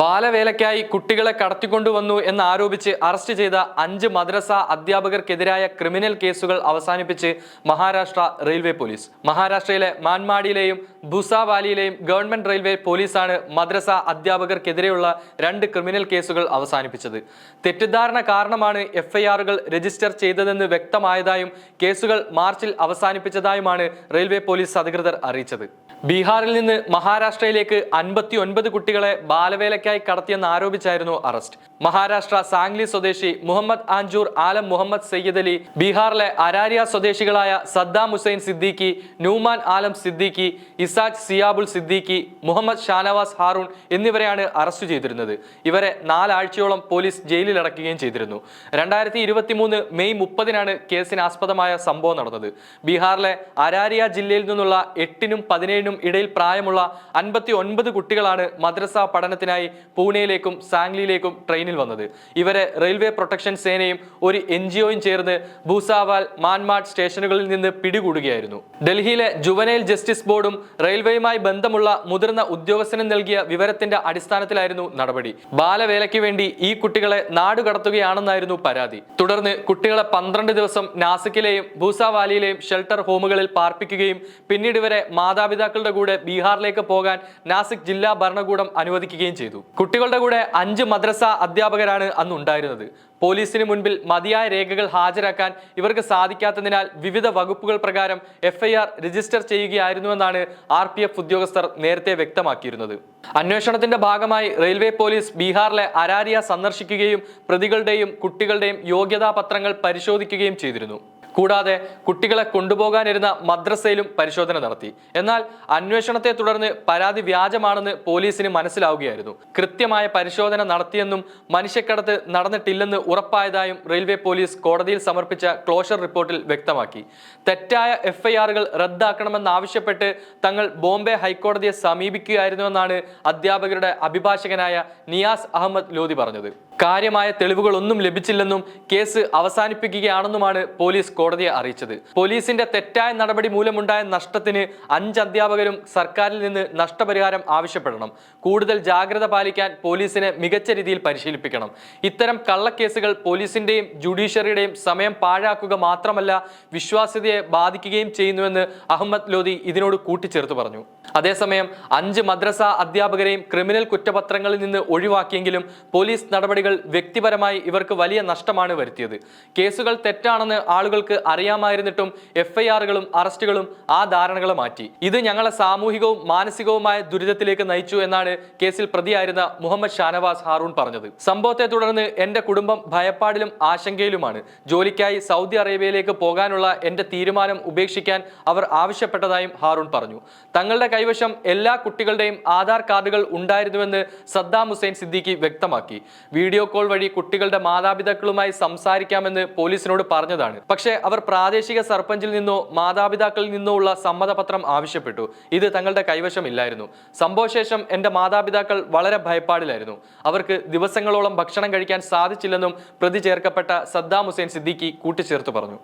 ബാലവേലയ്ക്കായി കുട്ടികളെ കടത്തിക്കൊണ്ടുവന്നു എന്നാരോപിച്ച് അറസ്റ്റ് ചെയ്ത അഞ്ച് മദ്രസ അധ്യാപകർക്കെതിരായ ക്രിമിനൽ കേസുകൾ അവസാനിപ്പിച്ച് മഹാരാഷ്ട്ര റെയിൽവേ പോലീസ്. മഹാരാഷ്ട്രയിലെ മാൻമാടിയിലെയും ഭുസാവാലിയിലെയും ഗവൺമെന്റ് റെയിൽവേ പോലീസാണ് മദ്രസ അധ്യാപകർക്കെതിരെയുള്ള രണ്ട് ക്രിമിനൽ കേസുകൾ അവസാനിപ്പിച്ചത്. തെറ്റിദ്ധാരണ കാരണമാണ് എഫ്ഐആറുകൾ രജിസ്റ്റർ ചെയ്തതെന്ന് വ്യക്തമായതായും കേസുകൾ മാർച്ചിൽ അവസാനിപ്പിച്ചതായുമാണ് റെയിൽവേ പോലീസ് അധികൃതർ അറിയിച്ചത്. ബീഹാറിൽ നിന്ന് മഹാരാഷ്ട്രയിലേക്ക് അൻപത്തി ഒൻപത് കുട്ടികളെ ബാലവേലയ്ക്കായി കടത്തിയെന്ന് ആരോപിച്ചായിരുന്നു അറസ്റ്റ്. മഹാരാഷ്ട്ര സാംഗ്ലി സ്വദേശി മുഹമ്മദ് ആഞ്ചൂർ ആലം മുഹമ്മദ് സയ്യിദ് അലി ബീഹാറിലെ അരാരിയ സ്വദേശികളായ സദ്ദാം ഹുസൈൻ സിദ്ദീഖി ന്യൂമാൻ ആലം സിദ്ദീഖി ഇസാജ് സിയാബുൽ സിദ്ദീഖി മുഹമ്മദ് ഷാനവാസ് ഹാറൂൺ എന്നിവരെയാണ് അറസ്റ്റ് ചെയ്തിരുന്നത്. ഇവരെ നാലാഴ്ചയോളം പോലീസ് ജയിലിൽ അടക്കുകയും ചെയ്തിരുന്നു. രണ്ടായിരത്തി ഇരുപത്തി മൂന്ന് മെയ് മുപ്പതിനാണ് കേസിനാസ്പദമായ സംഭവം നടന്നത്. ബീഹാറിലെ അരാരിയ ജില്ലയിൽ നിന്നുള്ള എട്ടിനും പതിനേഴിനും ഇടയിൽ പ്രായമുള്ള അൻപത്തി ഒൻപത് കുട്ടികളാണ് മദ്രസ പഠനത്തിനായി പൂനെയിലേക്കും സാംഗ്ലിയിലേക്കും ട്രെയിനിൽ വന്നത്. ഇവരെ റെയിൽവേ പ്രൊട്ടക്ഷൻ സേനയും ഒരു എൻ ജി ഒയും ചേർന്ന് ഭൂസാവാൽ മാൻമാഡ് സ്റ്റേഷനുകളിൽ നിന്ന് പിടികൂടുകയായിരുന്നു. ഡൽഹിയിലെ ജുവനൈൽ ജസ്റ്റിസ് ബോർഡും റെയിൽവേയുമായി ബന്ധമുള്ള മുതിർന്ന ഉദ്യോഗസ്ഥനും നൽകിയ വിവരത്തിന്റെ അടിസ്ഥാനത്തിലായിരുന്നു നടപടി. ബാലവേലയ്ക്ക് വേണ്ടി ഈ കുട്ടികളെ നാടുകടത്തുകയാണെന്നായിരുന്നു പരാതി. തുടർന്ന് കുട്ടികളെ പന്ത്രണ്ട് ദിവസം നാസിക്കിലെയും ഭൂസാവാലിയിലെയും ഷെൽട്ടർ ഹോമുകളിൽ പാർപ്പിക്കുകയും പിന്നീട് ഇവരെ മാതാപിതാക്കളുടെ കൂടെ ബീഹാറിലേക്ക് പോകാൻ നാസിക് ജില്ലാ ഭരണകൂടം അനുവദിക്കുകയും ചെയ്തു. കുട്ടികളുടെ കൂടെ അഞ്ച് മദ്രസ അധ്യാപകരാണ് അന്ന് ഉണ്ടായിരുന്നത്. പോലീസിന് മുൻപിൽ മതിയായ രേഖകൾ ഹാജരാക്കാൻ ഇവർക്ക് സാധിക്കാത്തതിനാൽ വിവിധ വകുപ്പുകൾ പ്രകാരം എഫ്ഐആർ രജിസ്റ്റർ ചെയ്യുകയായിരുന്നുവെന്നാണ് ആർ പി എഫ് ഉദ്യോഗസ്ഥർ നേരത്തെ വ്യക്തമാക്കിയിരുന്നത്. അന്വേഷണത്തിന്റെ ഭാഗമായി റെയിൽവേ പോലീസ് ബീഹാറിലെ അരാരിയ സന്ദർശിക്കുകയും പ്രതികളുടെയും കുട്ടികളുടെയും യോഗ്യതാ പത്രങ്ങൾ പരിശോധിക്കുകയും ചെയ്തിരുന്നു. കൂടാതെ കുട്ടികളെ കൊണ്ടുപോകാനിരുന്ന മദ്രസയിലും പരിശോധന നടത്തി. എന്നാൽ അന്വേഷണത്തെ തുടർന്ന് പരാതി വ്യാജമാണെന്ന് പോലീസിന് മനസ്സിലാവുകയായിരുന്നു. കൃത്യമായ പരിശോധന നടത്തിയെന്നും മനുഷ്യക്കടത്ത് നടന്നിട്ടില്ലെന്ന് ഉറപ്പായതായും റെയിൽവേ പോലീസ് കോടതിയിൽ സമർപ്പിച്ച ക്ലോഷർ റിപ്പോർട്ടിൽ വ്യക്തമാക്കി. തെറ്റായ എഫ്ഐആറുകൾ റദ്ദാക്കണമെന്നാവശ്യപ്പെട്ട് തങ്ങൾ ബോംബെ ഹൈക്കോടതിയെ സമീപിക്കുകയായിരുന്നുവെന്നാണ് അധ്യാപകരുടെ അഭിഭാഷകനായ നിയാസ് അഹമ്മദ് ലോധി പറഞ്ഞത്. കാര്യമായ തെളിവുകളൊന്നും ലഭിച്ചില്ലെന്നും കേസ് അവസാനിപ്പിക്കുകയാണെന്നുമാണ് പോലീസ് കോടതിയെ അറിയിച്ചത്. പോലീസിന്റെ തെറ്റായ നടപടി മൂലമുണ്ടായ നഷ്ടത്തിന് അഞ്ച് അധ്യാപകരും സർക്കാരിൽ നിന്ന് നഷ്ടപരിഹാരം ആവശ്യപ്പെടണം. കൂടുതൽ ജാഗ്രത പാലിക്കാൻ പോലീസിനെ മികച്ച രീതിയിൽ പരിശീലിപ്പിക്കണം. ഇത്തരം കള്ളക്കേസുകൾ പോലീസിന്റെയും ജുഡീഷ്യറിയുടെയും സമയം പാഴാക്കുക മാത്രമല്ല വിശ്വാസ്യതയെ ബാധിക്കുകയും ചെയ്യുന്നുവെന്ന് അഹമ്മദ് ലോധി ഇതിനോട് കൂട്ടിച്ചേർത്ത് പറഞ്ഞു. അതേസമയം അഞ്ച് മദ്രസ അധ്യാപകരെയും ക്രിമിനൽ കുറ്റപത്രങ്ങളിൽ നിന്ന് ഒഴിവാക്കിയെങ്കിലും പോലീസ് നടപടികൾ വ്യക്തിപരമായി ഇവർക്ക് വലിയ നഷ്ടമാണ് വരുത്തിയത്. കേസുകൾ തെറ്റാണെന്ന് ആളുകൾക്ക് അറിയാമായിരുന്നിട്ടും എഫ്ഐആറുകളും അറസ്റ്റുകളും ആ ധാരണകളെ മാറ്റി. ഇത് ഞങ്ങളെ സാമൂഹികവും മാനസികവുമായ ദുരിതത്തിലേക്ക് നയിച്ചു എന്നാണ് കേസിൽ പ്രതിയായിരുന്ന മുഹമ്മദ് ഷാനവാസ് ഹാറൂൺ പറഞ്ഞത്. സംഭവത്തെ തുടർന്ന് എന്റെ കുടുംബം ഭയപ്പാടിലും ആശങ്കയിലുമാണ്. ജോലിക്കായി സൗദി അറേബ്യയിലേക്ക് പോകാനുള്ള എന്റെ തീരുമാനം ഉപേക്ഷിക്കാൻ അവർ ആവശ്യപ്പെട്ടതായും ഹാറൂൺ പറഞ്ഞു. തങ്ങളുടെ കൈവശം എല്ലാ കുട്ടികളുടെയും ആധാർ കാർഡുകൾ ഉണ്ടായിരുന്നുവെന്ന് സദ്ദാം ഹുസൈൻ സിദ്ദീഖി വ്യക്തമാക്കി. വീഡിയോ കോൾ വഴി കുട്ടികളുടെ മാതാപിതാക്കളുമായി സംസാരിക്കാമെന്ന് പോലീസിനോട് പറഞ്ഞതാണ്. പക്ഷേ അവർ പ്രാദേശിക സർപ്പഞ്ചിൽ നിന്നോ മാതാപിതാക്കളിൽ നിന്നോ ഉള്ള സമ്മതപത്രം ആവശ്യപ്പെട്ടു. ഇത് തങ്ങളുടെ കൈവശമില്ലായിരുന്നു. സംഭവശേഷം എന്റെ മാതാപിതാക്കൾ വളരെ ഭയപ്പാടിലായിരുന്നു. അവർക്ക് ദിവസങ്ങളോളം ഭക്ഷണം കഴിക്കാൻ സാധിച്ചില്ലെന്നും പ്രതി ചേർക്കപ്പെട്ട സദ്ദാം ഹുസൈൻ സിദ്ദിഖി കൂട്ടിച്ചേർത്ത് പറഞ്ഞു.